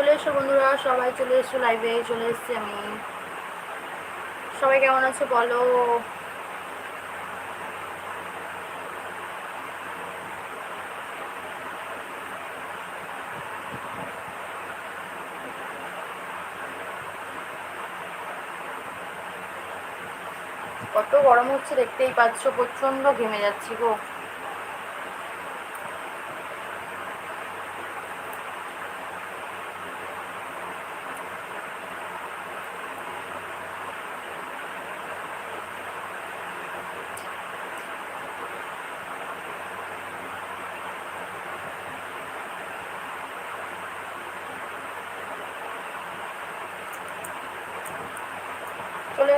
চলে এসো বন্ধুরা, সবাই চলে এসো লাইভে চলে এসছি আমি। সবাই কেমন আছো বলো? কত গরম হচ্ছে দেখতেই পাচ্ছ প্রচণ্ড ঘেমে যাচ্ছি গো।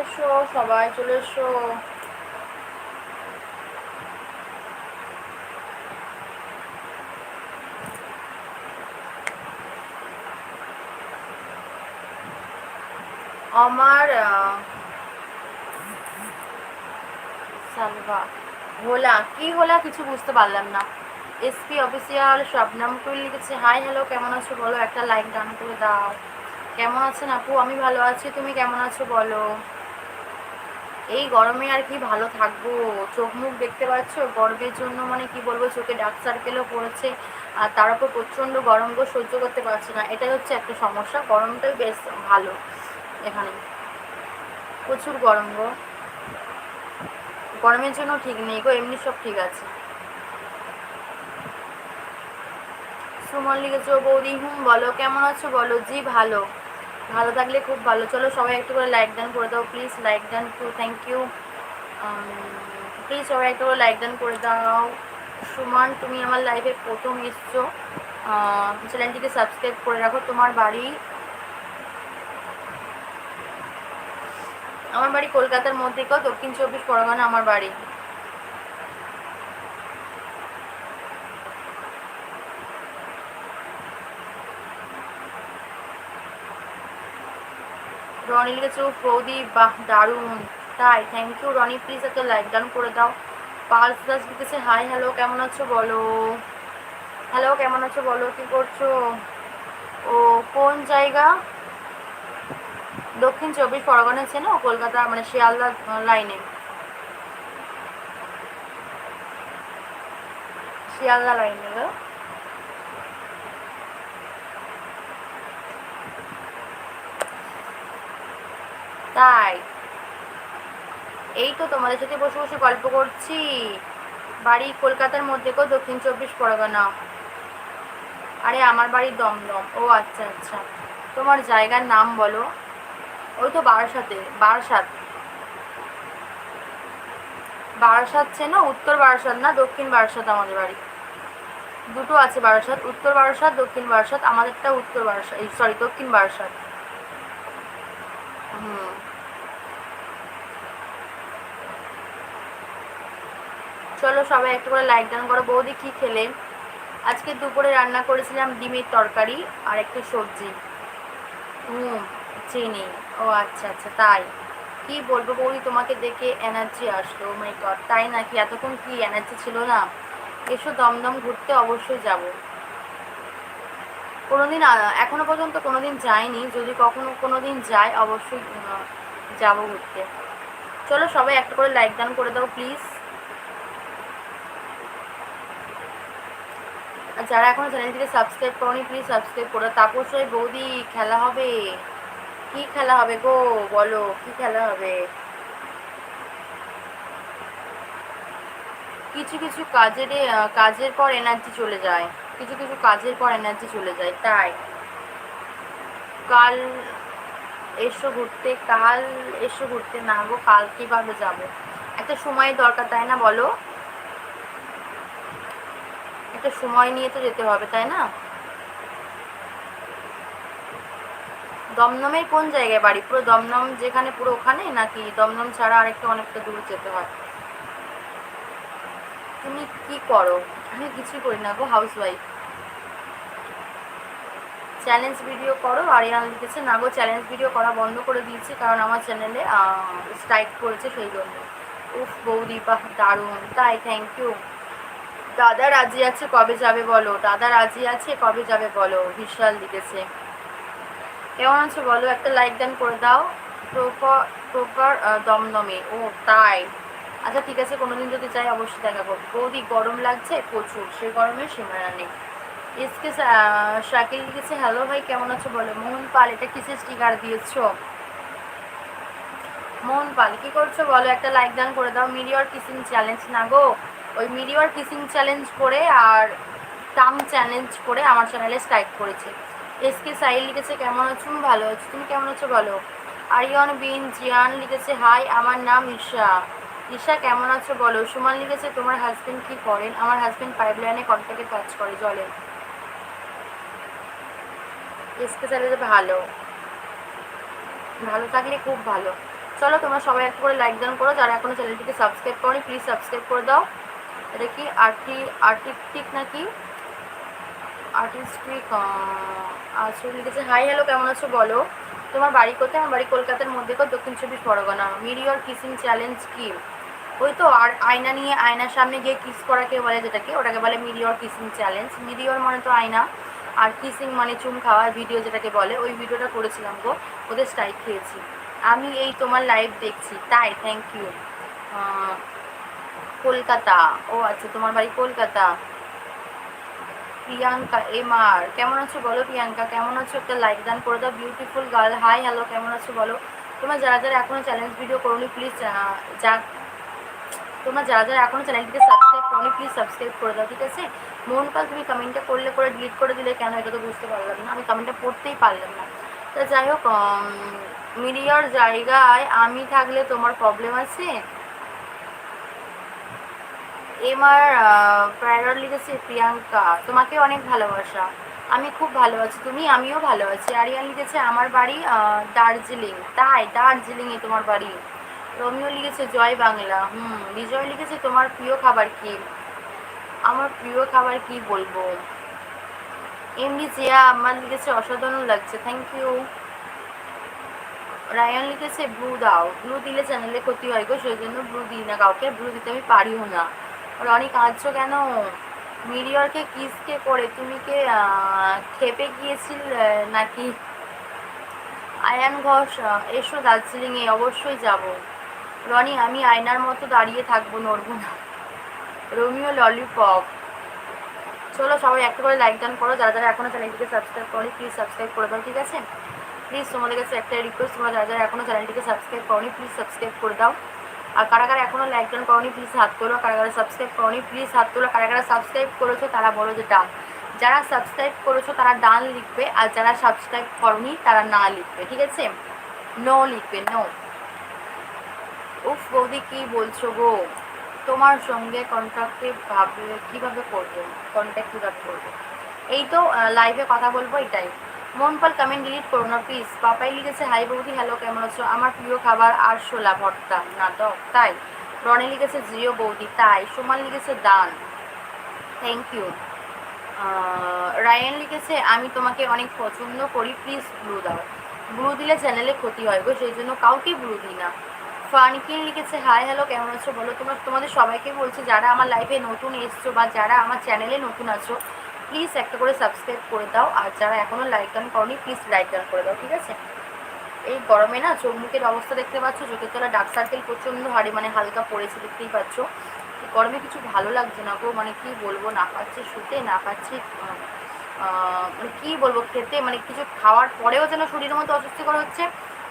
এসো, সবাই চলে এসো। আমার সালভা, হোলা, কি হোলা? কিছু বুঝতে পারলাম না। এসপি অফিসিয়াল শবনাম কুইল লিখেছে হাই হ্যালো কেমন আছো বলো? একটা লাইক ডান করে দাও। কেমন আছেন আপু? আমি ভালো আছি, তুমি কেমন আছো বলো? এই গরমে আর কি ভালো থাকব। চোখ মুখ দেখতে পাচ্ছ গরমের জন্য মানে কি বলব, চোখে ডার্ক সার্কেলও পড়েছে। আর তার উপর প্রচণ্ড গরম সহ্য করতে পারছে না। এটাই হচ্ছে একটা সমস্যা, গরমটাই বেশ ভালো এখানে। প্রচুর গরম গো। গরমের জন্য ঠিক নেই গো, এমনি সব ঠিক আছে। সুমন লিখেছো বৌদি, হুম বলো, কেমন আছো বলো? জি, ভালো। ভালো থাকলে খুব ভালো। চলো সবাই একটু করে লাইক ডান করে দাও please like done too thank you please সবাই একটু করে লাইক ডান করে দাও। সুমান, তুমি আমার লাইফে প্রথম এসছো। চ্যানেলটিকে সাবস্ক্রাইব করে রাখো, তোমার বাড়ি। আমার বাড়ি কলকাতার মধ্যে দক্ষিণ চব্বিশ পরগনা, আমার বাড়ি। রনি লিখেছে বৌদি, বাহ, দারুণ। তাই থ্যাংক ইউ রনি প্লিজ একটা লাইক ডাউন করে দাও। পালস দাস লিখেছে হাই হ্যালো কেমন আছো বলো? হ্যালো কেমন আছো বলো? কি করছ? ও, কোন জায়গা? দক্ষিণ চব্বিশ পরগনা চেনো কলকাতা মানে শিয়ালদা লাইনে শিয়ালদা লাইনে তাই? এই তো তোমাদের সাথে বসে বসে গল্প করছি। বাড়ি কলকাতার মধ্যে কেউ দক্ষিণ চব্বিশ পরগনা। আরে, আমার বাড়ি দমদম। ও আচ্ছা আচ্ছা। তোমার জায়গার নাম বলো। ওই তো বারাসাতে, বারাসাত। বারাসাত চেনো? উত্তর বারাসাত না, দক্ষিণ বারাসাত আমাদের বাড়ি। দুটো আছে বারাসাত, উত্তর বারাসাত, দক্ষিণ বারাসাত, আমাদেরটা উত্তর বারাসাত সরি দক্ষিণ বারাসাত। হুম। চলো সবাই একটু করে লাইক ডান করো। বৌদি কী খেলে? আজকে দুপুরে রান্না করেছিলাম ডিমের তরকারি আর একটা সবজি। হুম, চিনি। ও আচ্ছা আচ্ছা তাই। কি বলব বৌদি, তোমাকে দেখে এনার্জি আসলো। মানে তাই নাকি? এতক্ষণ কি এনার্জি ছিল না? এসো দমদম ঘুরতে অবশ্যই যাব। কোনোদিন এখনও পর্যন্ত কোনোদিন যাইনি। যদি কখনো কোনো দিন যাই, অবশ্যই যাব ঘুরতে। চলো সবাই একটা করে লাইক ডান করে দাও প্লিজ যারা এখনও চ্যানেলটিকে সাবস্ক্রাইব করনি প্লিজ সাবস্ক্রাইব করো তাপস ওই বৌদি, খেলা হবে। কি খেলা হবে গো? বলো, কি খেলা হবে? কিছু কিছু কাজের কাজের পর এনার্জি চলে যায়। কিছু কিছু কাজের পর এনার্জি চলে যায়, তাই। কাল এসো ঘুরতে, কাল এসো ঘুরতে না গো কাল কীভাবে যাব। একটা সময় দরকার, তাই না বলো? একটা সময় নিয়ে তো যেতে হবে, তাই না? দমদমের কোন জায়গায় বাড়ি? পুরো দমদম যেখানে, পুরো ওখানে? নাকি দমদম ছাড়া আরেকটু অনেকটা দূর যেতে হয়? তুমি কি করো? আমি কিছুই করি না গো হাউস ওয়াইফ চ্যালেঞ্জ ভিডিও করো আরিয়ান লিখেছে, না গো চ্যালেঞ্জ ভিডিও করা বন্ধ করে দিয়েছি কারণ আমার চ্যানেলে স্ট্রাইক করেছে সেই জন্য। উফ, বৌদি, বাহ, দারুণ। তাই থ্যাংক ইউ দাদা রাজি আছে, কবে যাবে বলো? দাদা রাজি আছে, কবে যাবে বলো? বিশাল লিখেছে। কেমন আছো বলো? একটা লাইক দান করে দাও। প্রপার দমদমে। ও, তাই। আচ্ছা ঠিক আছে, কোনোদিন যদি চাই অবশ্যই দেখা করব বৌদি, গরম লাগছে? প্রচুর। সে গরমে সীমানা নেই। এসকে শাকিল লিখেছে হ্যালো ভাই, কেমন আছো বলো? মোহন পাল, এটা কিসের স্টিকার দিয়েছ? মোহন পাল, কি করছ বলো? একটা লাইক দান করে দাও। মিডিওর কিসিং চ্যালেঞ্জ না গো? ওই মিডিওর কিসিং চ্যালেঞ্জ করে আর টাং চ্যালেঞ্জ করে আমার চ্যানেলে স্ট্রাইক করেছে। এসকে সাইল লিখেছে, কেমন আছো? আমি ভালো আছো। তুমি কেমন আছো বলো? আরিয়ন বিন জিয়ান লিখেছে, হাই, আমার নাম ঈশা। ঈশা, কেমন আছো বলো? সুমান লিখেছে, তোমার হাজবেন্ড কি করেন? আমার হাজব্যান্ড পাইপ লাইনে কন্ট্রাক্টে কাজ করে জলে। এসকে সাইলে ভালো। ভালো থাকলে খুব ভালো। চলো, তোমরা সবাই একটা করে লাইক দান করো। যারা এখনও চ্যানেলটিকে সাবস্ক্রাইব করো প্লিজ সাবস্ক্রাইব করে দাও। এটা কি আর্টি আর্টিস্টিক নাকি? আর্টিস্টিক আচ্ছা লিখেছে হাই হ্যালো কেমন আছো বলো? তোমার বাড়ি কোথায়? আমার বাড়ি কলকাতার মধ্যে দক্ষিণ চব্বিশ পরগনা। মিডিওর কিসিং চ্যালেঞ্জ কি? ওই তো, আর আয়না নিয়ে, আয়নার সামনে গিয়ে কিস করাকে বলে যেটাকে, ওটাকে বলে মিডিওর কিসিং চ্যালেঞ্জ মিডিওর মানে তো আয়না, আর কিসিং মানে চুম খাওয়ার ভিডিও যেটাকে বলে, ওই ভিডিওটা করেছিলাম গো, ওদের স্ট্রাইক খেয়েছি। আমি এই তোমার লাইভ দেখছি, তাই থ্যাংক ইউ কলকাতা। ও আচ্ছা তোমার বাড়ি কলকাতা। প্রিয়াঙ্কা, এম আর, কেমন আছো বলো প্রিয়াঙ্কা? কেমন আছো? একটা লাইক দান করে দাও বিউটিফুল গার্ল হাই হ্যালো কেমন আছো বলো? তোমরা যারা যারা এখনও চ্যালেঞ্জ ভিডিও করোনি প্লিজ যা, তোমরা যারা যারা এখনও চ্যানেলটিকে সাবস্ক্রাইব করোনি প্লিজ সাবস্ক্রাইব করে দাও, ঠিক আছে? মোহনকাল তুমি কমেন্টটা করলে, করে ডিলিট করে দিলে কেন? এটা তো বুঝতে পারলাম না। আমি কমেন্টটা পড়তেই পারলাম না। তা যাই হোক মিডিয়ার জায়গায় আমি থাকলে তোমার প্রবলেম আছে? এমার প্রায়র লিখেছে প্রিয়াঙ্কা, তোমাকে অনেক ভালোবাসা। আমি খুব ভালো আছি। তুমি, আমিও ভালো আছি। আরিয়ান লিখেছে, আমার বাড়ি দার্জিলিং। তাই, দার্জিলিংয়ে তোমার বাড়ি। রমিও লিখেছে, জয় বাংলা। হুম, বিজয় লিখেছে, তোমার প্রিয় খাবার কি? আমার প্রিয় খাবার কি বলব? এমনি জিয়া আমার লিখেছে, অসাধারণ লাগছে। থ্যাংক ইউ রায়ান লিখেছে, ব্লু দাও। ব্লু দিলে চ্যানেলে ক্ষতি হয় গো, সেই জন্য ব্লু দিই না কাউকে। ব্লু দিতে আমি পারিও না। রনি কাঁদছো কেন? মিরিয়রকে কিসকে করে? তুমি কে খেপে গিয়েছিল নাকি? আয়ান ঘোষ এসো দার্জিলিংয়ে, অবশ্যই যাব। রনি, আমি আয়নার মতো দাঁড়িয়ে থাকব, নড়বো না। Romeo lollipop. চলো সবাই একটা করে লাইক ডান করো। যারা যারা এখনও চ্যানেলটিকে সাবস্ক্রাইব করো প্লিজ সাবস্ক্রাইব করে দাও, ঠিক আছে? প্লিজ তোমাদের কাছে একটা রিকোয়েস্ট তোমরা যারা যারা এখনও চ্যানেলটিকে সাবস্ক্রাইব করো প্লিজ সাবস্ক্রাইব করে দাও। আর কারা কারা এখনও লাইক ডান করনি প্লিজ হাত তোলো। কারা কারা সাবস্ক্রাইব করনি প্লিজ হাত তোলো। কারা কারা সাবস্ক্রাইব করেছ, তারা বলো যে ডান যারা সাবস্ক্রাইব করেছ, তারা ডান লিখবে। আর যারা সাবস্ক্রাইব করনি, তারা না লিখবে, ঠিক আছে? নো লিখবে নো উফ, বৌদি, কী বলছো গো? তোমার সঙ্গে কন্ট্যাক্টে ভাবে কীভাবে করব? কন্ট্যাক্ট কীভাবে করব? এই তো লাইভে কথা বলব, এটাই। মনপাল কমেন্ট ডিলিট করো না প্লিজ পাপাই লিখেছে হাই বৌদি হ্যালো কেমন আছো? আমার প্রিয় খাবার আর শোলা ভর্তা। নাটক তাই। রনে লিখেছে জিও বৌদি, তাই। সুমান লিখেছে দান থ্যাংক ইউ রায়ান লিখেছে, আমি তোমাকে অনেক পছন্দ করি প্লিজ ব্লু দাও। ব্লু দিলে চ্যানেলে ক্ষতি হয় গো, সেই জন্য কাউকে ব্লু দিই না। ফানকিন লিখেছে হাই হ্যালো কেমন আছো? বলো, তোমার, তোমাদের সবাইকে বলছি, যারা আমার লাইফে নতুন এসছো বা যারা আমার চ্যানেলে নতুন আছো প্লিজ একটা করে সাবস্ক্রাইব করে দাও। আর যারা এখনও লাইক ডান করনি প্লিজ লাইক ডান করে দাও, ঠিক আছে? এই গরমে না চোখ মুখের অবস্থা দেখতে পাচ্ছ, চোখের তলা ডার্ক সার্কেল প্রচণ্ড হারে মানে হালকা পড়েছে দেখতেই পাচ্ছ। গরমে কিছু ভালো লাগছে না গো মানে কি বলব, না পাচ্ছি শুতে, না পাচ্ছি মানে কী বলব, খেতে মানে কিছু খাওয়ার পরেও যেন শরীরের মধ্যে অস্বস্তিকর হচ্ছে,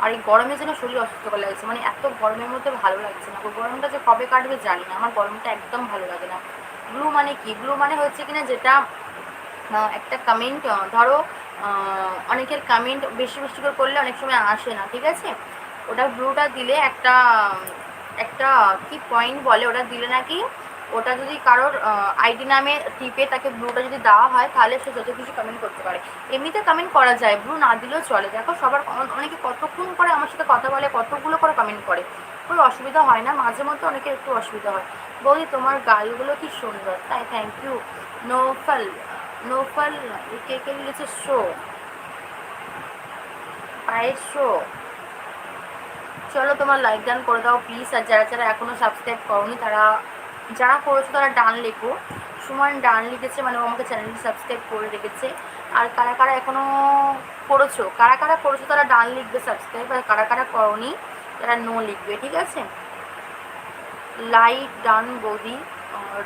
আর এই গরমে যেন শরীর অসুস্থকর লাগছে। মানে এত গরমের মধ্যে ভালো লাগছে না গরমটা যে কবে কাটবে জানি না, আমার গরমটা একদম ভালো লাগে না। ব্লু মানে কি? ব্লু মানে হচ্ছে কিনা যেটা একটা কমেন্ট ধরো অনেকের কমেন্ট বেশি বেশি করে করলে অনেক সময় আসে না, ঠিক আছে? ওটা ব্লুটা দিলে একটা একটা কি পয়েন্ট বলে, ওটা দিলে নাকি ওটা যদি কারোর আইডি নামে টিপে তাকে ব্লুটা যদি দেওয়া হয়, তাহলে সে যত কিছু কমেন্ট করতে পারে। এমনিতে কমেন্ট করা যায় ব্লু না দিলেও চলে। দেখো, সবার অনেকে কতক্ষণ করে আমার সাথে কথা বলে, কতগুলো করে কমেন্ট করে। কোনো অসুবিধা হয় না, মাঝে মধ্যে অনেকের একটু অসুবিধা হয়। বলি তোমার গালগুলো কি সুন্দর, তাই থ্যাংক ইউ নোফল নোফল কে কে লিখেছে শো। পায়ের শো। চলো তোমার লাইক ডান করে দাও প্লিজ আর যারা যারা এখনও সাবস্ক্রাইব করনি, তারা যারা করেছ তারা ডান লেখো। সুমান ডান লিখেছে মানে আমাকে চ্যানেলটি সাবস্ক্রাইব করে রেখেছে। আর কারা কারা এখনও করেছ? কারা কারা করেছ তারা ডান লিখবে সাবস্ক্রাইব আর কারা কারা করনি তারা নো লিখবে, ঠিক আছে? লাইট ডান বৌদি।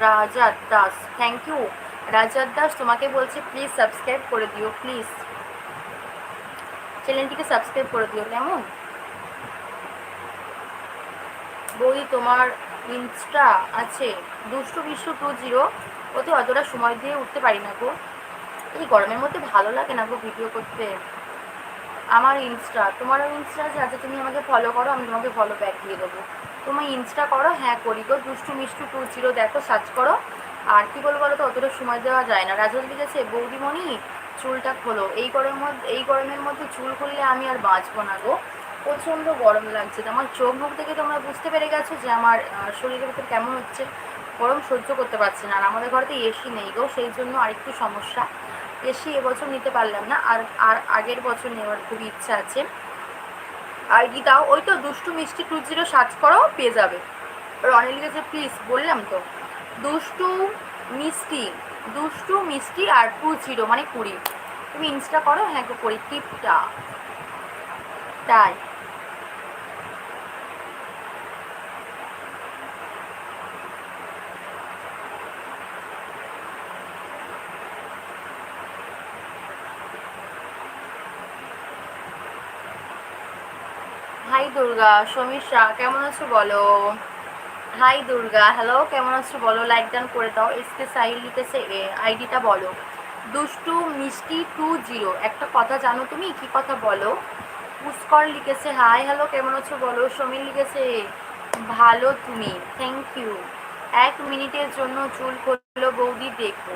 রাজা দাস থ্যাংক ইউ রাজা দাস, তোমাকে বলছে প্লিজ সাবস্ক্রাইব করে দিও প্লিজ চ্যানেলটিকে সাবস্ক্রাইব করে দিও, কেমন? বৌদি তোমার ইনস্টা আছে, দুষ্টু বিষ্টু টু জিরো। ওতে অতটা সময় দিয়ে উঠতে পারি না গো। এই গরমের মধ্যে ভালো লাগে না গো ভিডিও করতে। আমার ইনস্টা, তোমারও ইনস্টা আছে আচ্ছা তুমি আমাকে ফলো করো, আমি তোমাকে ফলো ব্যাক দিয়ে দেবো। তোমার ইনস্টা করো হ্যাঁ করি গো। দুষ্টু মিষ্টু টু জিরো দেখো সার্চ করো। আর কি বলব বলো তো অতটা সময় দেওয়া যায় না। রাজল লিখেছে বৌদিমণি, চুলটা খোলো। এই গরমের মধ্যে, এই গরমের মধ্যে চুল খুললে আমি আর বাঁচবো না গো। প্রচণ্ড গরম লাগছে। আমার চোখ মুখ থেকে তোমরা বুঝতে পেরে গেছো যে আমার শরীরের ভিতর কেমন হচ্ছে? গরম সহ্য করতে পারছি না। আর আমাদের ঘরেতে এসি নেই গো, সেই জন্য আরেকটু সমস্যা। এসি এবছর নিতে পারলাম না। আর আর আগের বছর নেওয়ার খুবই ইচ্ছা আছে। আইডি দাও ওই তো দুষ্টু মিষ্টি টু জিরো সার্চ করো, পেয়ে যাবে। রনি যে প্লিজ বললাম তো। দুষ্টু, মিষ্টি দুষ্টু, মিষ্টি আর টু জিরো মানে কুড়ি। তুমি ইনস্টা করো হ্যাঁ করি টিপটা। তাই। হাই দুর্গা সমীষা কেমন আছো বলো? হাই দুর্গা। হ্যালো কেমন আছো? বলো লাইক ডান করে দাও। এসকে সাইল লিখেছে আইডিটা বলো। দুষ্টু মিষ্টি টু জিরো একটা কথা জানো তুমি? কি কথা বলো? পুষ্কর লিখেছে হাই হ্যালো কেমন আছো? বলো। সমীর লিখেছে, ভালো তুমি। থ্যাংক ইউ এক মিনিটের জন্য চুল করল বৌদি দেখো।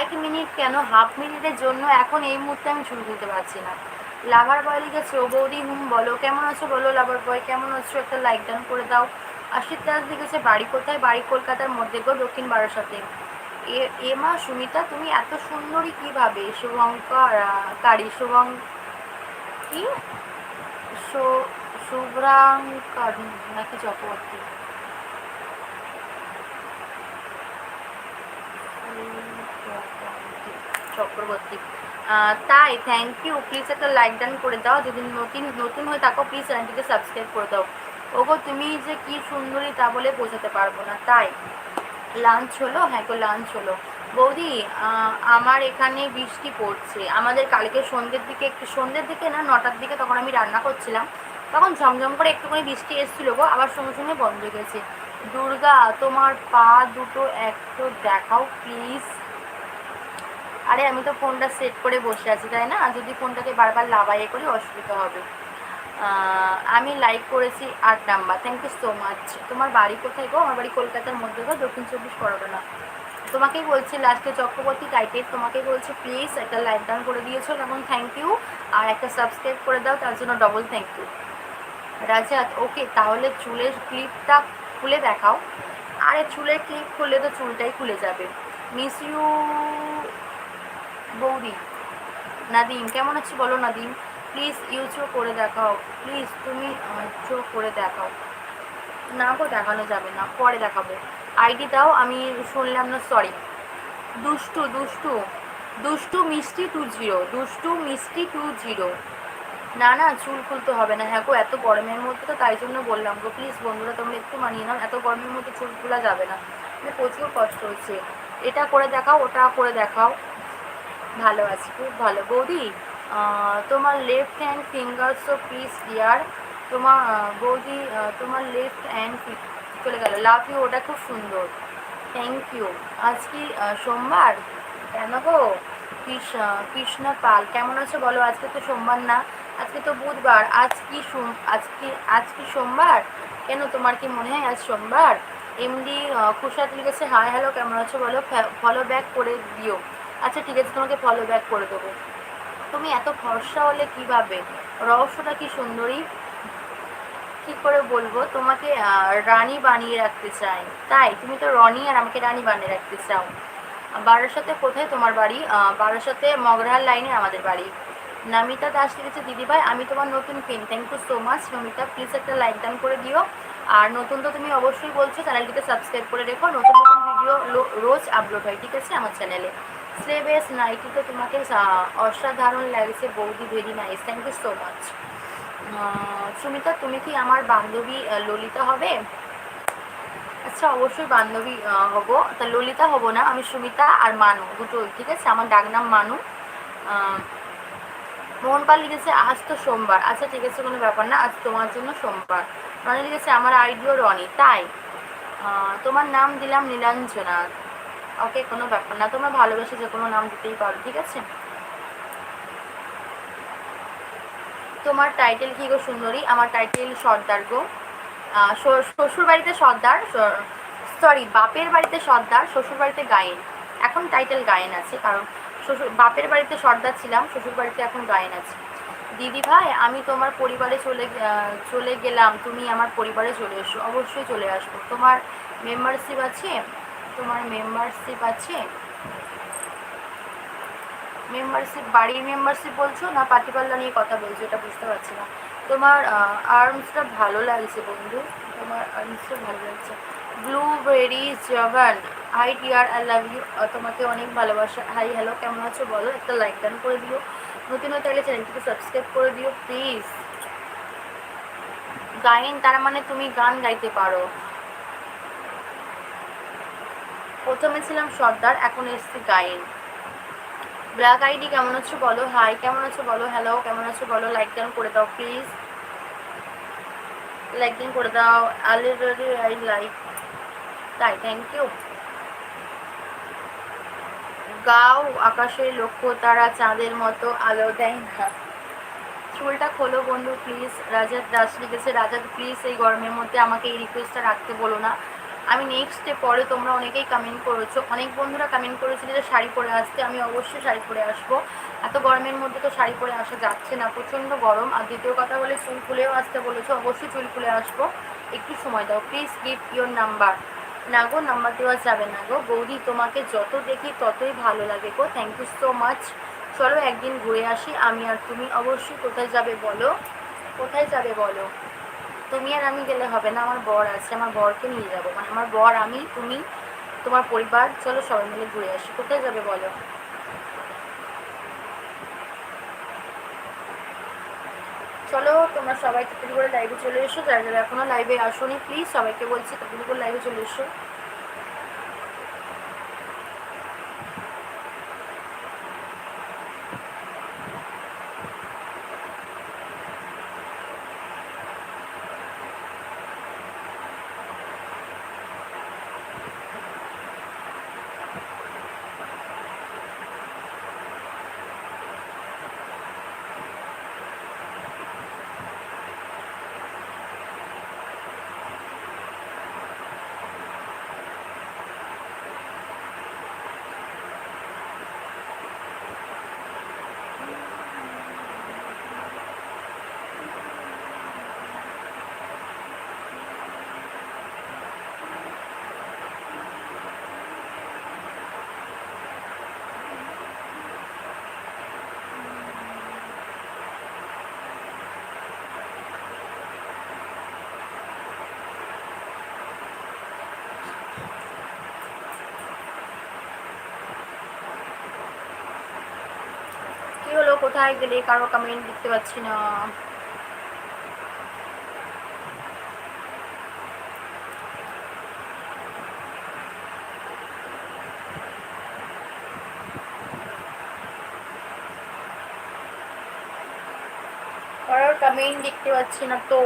এক মিনিট কেন? হাফ মিনিটের জন্য এখন এই মুহূর্তে আমি চুল খুলতে পারছি না। লাভার বয় লিখেছে, ও বৌদি, হুম, বলো। কেমন আছো? বলো লাভার বয় কেমন আছো? একটা লাইক ডান করে দাও। আশির দাস লিখেছে বাড়ি কোথায়? বাড়ি কলকাতার মধ্যে গো দক্ষিণ বারাসাতে। এ এ মা, সুমিতা, তুমি এত সুন্দরী কীভাবে? শুভঙ্কর শুভং, কি? শুভ্রাঙ্কর, নাকি চক্রবর্তী? চক্রবর্তী। তাই থ্যাংক ইউ প্লিজ একটা লাইক ডান করে দাও। যদি নতুন নতুন হয়ে থাকো প্লিজ চ্যানেলটিকে সাবস্ক্রাইব করে দাও। ওগো, তুমি যে কি সুন্দরী তা বলে বোঝাতে পারব না, তাই? লাঞ্চ হলো? হ্যাঁ গো, লাঞ্চ হলো। বৌদি আমার এখানে বৃষ্টি পড়ছে। আমাদের কালকে সন্ধ্যের দিকে, একটু সন্ধ্যের দিকে না, নটার দিকে তখন আমি রান্না করছিলাম। তখন ঝমঝম করে একটুখানি বৃষ্টি এসেছিল গো, আবার সঙ্গে সঙ্গে বন্ধ গেছে। দুর্গা, তোমার পা দুটো একটু দেখাও, প্লিজ। আরে, আমি তো ফোনটা সেট করে বসে আছি, তাই না? যদি ফোনটাকে বারবার লাভাইয়ে করি, অসুবিধা হবে। আমি লাইক করেছি আট number. Thank you so much তোমার বাড়ি কোথায় গো? আমার বাড়ি কলকাতার মধ্যে গো, দক্ষিণ চব্বিশ পরগনা। তোমাকেই বলছি লাস্টে চক্রবর্তী টাইটেল তোমাকেই বলছি প্লিজ একটা লাইক ডাউন করে দিয়েছ তখন থ্যাংক ইউ আর একটা সাবস্ক্রাইব করে দাও, তার জন্য double thank you Rajat okay তাহলে চুলের ক্লিপটা খুলে দেখাও। আরে, চুলের ক্লিপ খুললে তো চুলটাই খুলে যাবে। মিস ইউ বৌদি। নাদিম, কেমন আছি বলো নাদিম? প্লিজ ইউজও করে দেখাও। প্লিজ তুমি চো করে দেখাও। না গো, দেখানো যাবে না। পরে দেখাবো। আইডি দাও, আমি শুনলাম না সরি দুষ্টু দুষ্টু। দুষ্টু মিষ্টি টু জিরো দুষ্টু মিষ্টি টু জিরো না না, চুল খুলতে হবে না। হ্যাঁ গো, এত গরমের মধ্যে তো তাই জন্য বললাম গো। প্লিজ বন্ধুরা, তোমরা একটু মানিয়ে নাও। এত গরমের মধ্যে চুল খোলা যাবে না। মানে প্রচুর কষ্ট হচ্ছে। এটা করে দেখাও, ওটা করে দেখাও। ভালো আছি, খুব ভালো। বৌদি তোমার লেফট হ্যান্ড ফিঙ্গার্সও প্লিজ ডিয়ার তোমার বৌদি তোমার লেফট হ্যান্ড চলে গেল। লাভ ইউ ওটা খুব সুন্দর। থ্যাংক ইউ আজ কি সোমবার? কেন গো? কৃষ্ণ কৃষ্ণ পাল, কেমন আছো বলো? আজকে তো সোমবার না, আজকে তো বুধবার। আজ কি সোম আজকে আজ কি সোমবার? কেন তোমার কি মনে হয় আজ সোমবার? এমডি খুশাত লিখেছে হাই হ্যালো কেমন আছো বলো? ফলো ব্যাক করে দিও। আচ্ছা ঠিক আছে, তোমাকে ফলো ব্যাক করে দেবো। তুমি এত ফর্সা হলে কীভাবে? রহস্যটা কি সুন্দরী? কি করে বলব? তোমাকে রানী বানিয়ে রাখতে চাই। তাই, তুমি তো রনি আর আমাকে রানী বানিয়ে রাখতে চাও। বারাসাতে কোথায় তোমার বাড়ি? বারাসাতে মগরাহার লাইনে আমাদের বাড়ি। নামিতা দাস লিখেছে দিদিভাই আমি তোমার নতুন pen thank you so much Namita please একটা লাইক ডান করে দিও। আর নতুন তো তুমি অবশ্যই বলছো চ্যানেলটিকে সাবস্ক্রাইব করে রেখো। নতুন নতুন ভিডিও রোজ আপলোড হয়, ঠিক আছে, আমার চ্যানেলে স্লেবেস নাইটি তো তোমাকে অসাধারণ লাগছে বৌদি very nice thank you so much Sumita তুমি কি আমার বান্ধবী ললিতা হবে? আচ্ছা অবশ্যই বান্ধবী হব। তা ললিতা হব না আমি সুমিতা আর মানু দুটো ঠিক আছে? আমার ডাকনাম মানু। আহ, মোহনপাল লিখেছে আজ তো সোমবার। আচ্ছা ঠিক আছে কোনো ব্যাপার না আজ তোমার জন্য সোমবার। রনি লিখেছে আমার আইডিও রনি। তাই তোমার নাম দিলাম নীলাঞ্জনা। ওকে কোনো ব্যাপার না, তোমরা ভালোবেসে যে কোনো নাম দিতেই পারো, ঠিক আছে? তোমার টাইটেল কি গো সুন্দরী? আমার টাইটেল সর্দার গো। শ্বশুর বাড়িতে সর্দার সরি বাপের বাড়িতে সর্দার শ্বশুর বাড়িতে গায়েন। এখন টাইটেল গায়েন আছে, কারণ শ্বশুর বাপের বাড়িতে সর্দার ছিলাম শ্বশুর বাড়িতে এখন গায়েন আছে। দিদি ভাই, আমি তোমার পরিবারে চলে চলে গেলাম, তুমি আমার পরিবারে চলে এসো, অবশ্যই চলে আসব। তোমার মেম্বারশিপ আছে? তোমার মেম্বারশিপ আছে? মেম্বারশিপ বাড়ির মেম্বারশিপ বলছো না পার্টি পাল্লা নিয়ে কথা বলছো? এটা বুঝতে পারছি না। তোমার আর্মসটা ভালো লাগছে বন্ধু। তোমার আর্মসটা ভালো লাগছে। Blueberry Jagan hi dear I love you তোমাকে অনেক ভালোবাসা। হাই হ্যালো কেমন আছো বলো? একটা লাইক ডান করে দিও। নতুন হতে হলে চ্যানেলটিকে সাবস্ক্রাইব করে দিও প্লিজ গায়েন তার মানে তুমি গান গাইতে পারো। প্রথমে ছিলাম সর্দার, এখন এসছি গায়েন। ব্ল্যাক আইডি কেমন আছো বলো? হাই, কেমন আছো বলো? হ্যালো, কেমন আছো বলো? লাইক ডাউন করে দাও, প্লিজ। লাইক ডাউন করে দাও। Already I like. তাই থ্যাংক ইউ গাও, আকাশে লক্ষ্য, তারা চাঁদের মতো আলো দেয় না। চুলটা খোলো বন্ধু, প্লিজ। রাজাত দাস লিখেছে রাজাত প্লিজ এই গরমের মধ্যে আমাকে এই রিকোয়েস্টটা রাখতে বলো না। আমি নেক্সট ডে পরে তোমরা অনেকেই কমেন্ট করেছ, অনেক বন্ধুরা কমেন্ট করেছিল যে শাড়ি পরে আসতে, আমি অবশ্যই শাড়ি পরে আসব। এত গরমের মধ্যে তো শাড়ি পরে আসা যাচ্ছে না, প্রচণ্ড গরম। আর দ্বিতীয় কথা বলে চুল খুলেও আসতে বলেছ, অবশ্যই চুল খুলে আসব। একটু সময় দাও প্লিজ গিভ ইয়োর নাম্বার না গো নাম্বার দেওয়া যাবে না গো। বৌদি, তোমাকে যত দেখি ততই ভালো লাগে গো। থ্যাংক ইউ সো মাচ চলো একদিন ঘুরে আসি। আমি আর তুমি অবশ্যই কোথায় যাবে বলো? কোথায় যাবে বলো? তুমি আর আমি গেলে হবে না, আমার বর আছে, আমার বরকে নিয়ে যাব। মানে আমার বর, আমি, তুমি, তোমার পরিবার, চলো সবাই মিলে ঘুরে আসি। কোথায় যাবে বলো? চলো, তোমরা সবাই তুপুরি করে লাইভে চলে এসো, যারা যারা এখনও লাইভে আসোনি প্লিজ সবাইকে বলছি তুপুরি করে লাইভে চলে এসো। হলো কোথায় গেলে কারও কমেন্ট দেখতে পাচ্ছি না। কারোর কমেন্ট দেখতে পাচ্ছি না তো।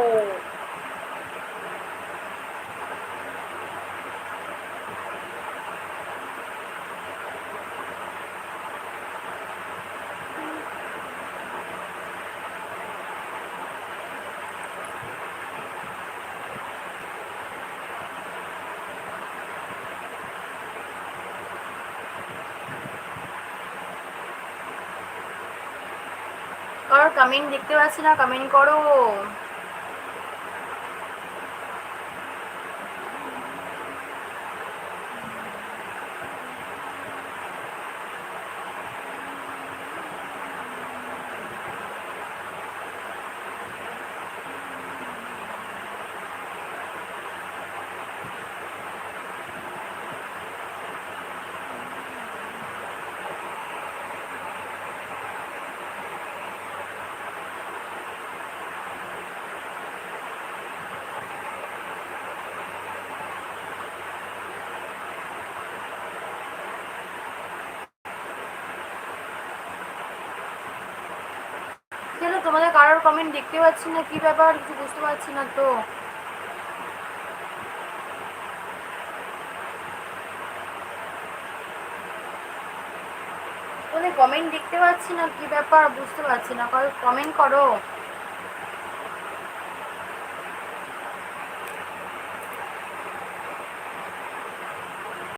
কারোর কমেন্ট দেখতে পাচ্ছি না কমেন্ট করো। তোমাদের কারোর কমেন্ট দেখতে পাচ্ছি না, কি ব্যাপার? কিছু বুঝতে পারছি না তো। কমেন্ট দেখতে পাচ্ছি না, কি ব্যাপার? বুঝতে পারছি না কমেন্ট করো।